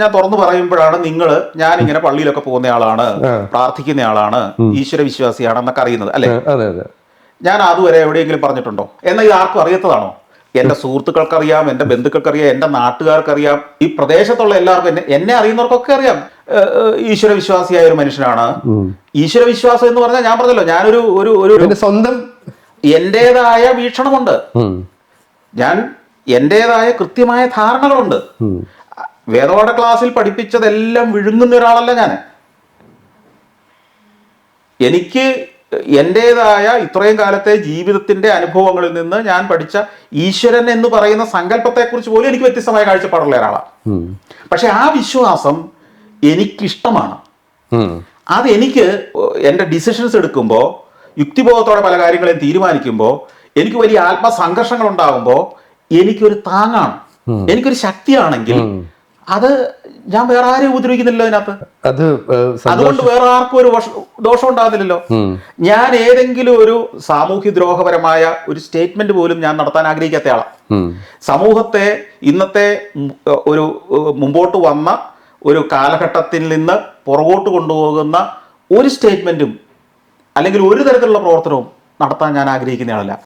ഞാൻ തുറന്നു പറയുമ്പോഴാണ് നിങ്ങൾ ഞാൻ ഇങ്ങനെ പള്ളിയിലൊക്കെ പോകുന്ന ആളാണ് പ്രാർത്ഥിക്കുന്ന ആളാണ് ഈശ്വര വിശ്വാസിയാണെന്നൊക്കെ അറിയുന്നത് അല്ലെ? ഞാൻ അതുവരെ എവിടെയെങ്കിലും പറഞ്ഞിട്ടുണ്ടോ? എന്നാൽ ഇത് ആർക്കും അറിയാത്തതാണോ? എന്റെ സുഹൃത്തുക്കൾക്കറിയാം എന്റെ ബന്ധുക്കൾക്കറിയാം എന്റെ നാട്ടുകാർക്കറിയാം ഈ പ്രദേശത്തുള്ള എല്ലാവർക്കും എന്നെ എന്നെ അറിയുന്നവർക്കൊക്കെ അറിയാം. ഈശ്വര വിശ്വാസിയായ ഒരു മനുഷ്യനാണ്. ഈശ്വര വിശ്വാസം എന്ന് പറഞ്ഞാൽ ഞാൻ പറഞ്ഞല്ലോ ഞാനൊരു ഒരു ഒരു സ്വന്തം എന്റേതായ വീക്ഷണമുണ്ട്. ഞാൻ എന്റേതായ കൃത്യമായ ധാരണകളുണ്ട്. വേദപാഠ ക്ലാസ്സിൽ പഠിപ്പിച്ചതെല്ലാം വിഴുങ്ങുന്ന ഒരാളല്ല ഞാൻ എനിക്ക് എന്റെതായ ഇത്രയും കാലത്തെ ജീവിതത്തിന്റെ അനുഭവങ്ങളിൽ നിന്ന് ഞാൻ പഠിച്ച ഈശ്വരൻ എന്ന് പറയുന്ന സങ്കല്പത്തെക്കുറിച്ച് പോലും എനിക്ക് വ്യത്യസ്തമായ കാഴ്ചപ്പാടുള്ള ഒരാളാണ്. പക്ഷെ ആ വിശ്വാസം എനിക്കിഷ്ടമാണ്. അത് എനിക്ക് എന്റെ ഡിസിഷൻസ് എടുക്കുമ്പോൾ യുക്തിബോധത്തോടെ പല കാര്യങ്ങളെയും തീരുമാനിക്കുമ്പോൾ എനിക്ക് വലിയ ആത്മസംഘർഷങ്ങൾ ഉണ്ടാകുമ്പോൾ എനിക്കൊരു താങ്ങാണ്. എനിക്കൊരു ശക്തിയാണെങ്കിൽ അത് ഞാൻ വേറെ ആരെയും ഉപദ്രവിക്കുന്നില്ലല്ലോ അതിനകത്ത് അത് അതുകൊണ്ട് വേറെ ആർക്കും ഒരു ദോഷം ഉണ്ടാകുന്നില്ലല്ലോ. ഞാൻ ഏതെങ്കിലും ഒരു സാമൂഹ്യ ദ്രോഹപരമായ ഒരു സ്റ്റേറ്റ്മെന്റ് പോലും ഞാൻ നടത്താൻ ആഗ്രഹിക്കാത്ത ആളാണ് സമൂഹത്തെ ഇന്നത്തെ ഒരു മുമ്പോട്ട് വന്ന ഒരു കാലഘട്ടത്തിൽ നിന്ന് പുറകോട്ട് കൊണ്ടുപോകുന്ന ഒരു സ്റ്റേറ്റ്മെന്റും അല്ലെങ്കിൽ ഒരു തരത്തിലുള്ള പ്രവർത്തനവും നടത്താൻ ഞാൻ ആഗ്രഹിക്കുന്നയാളല്ല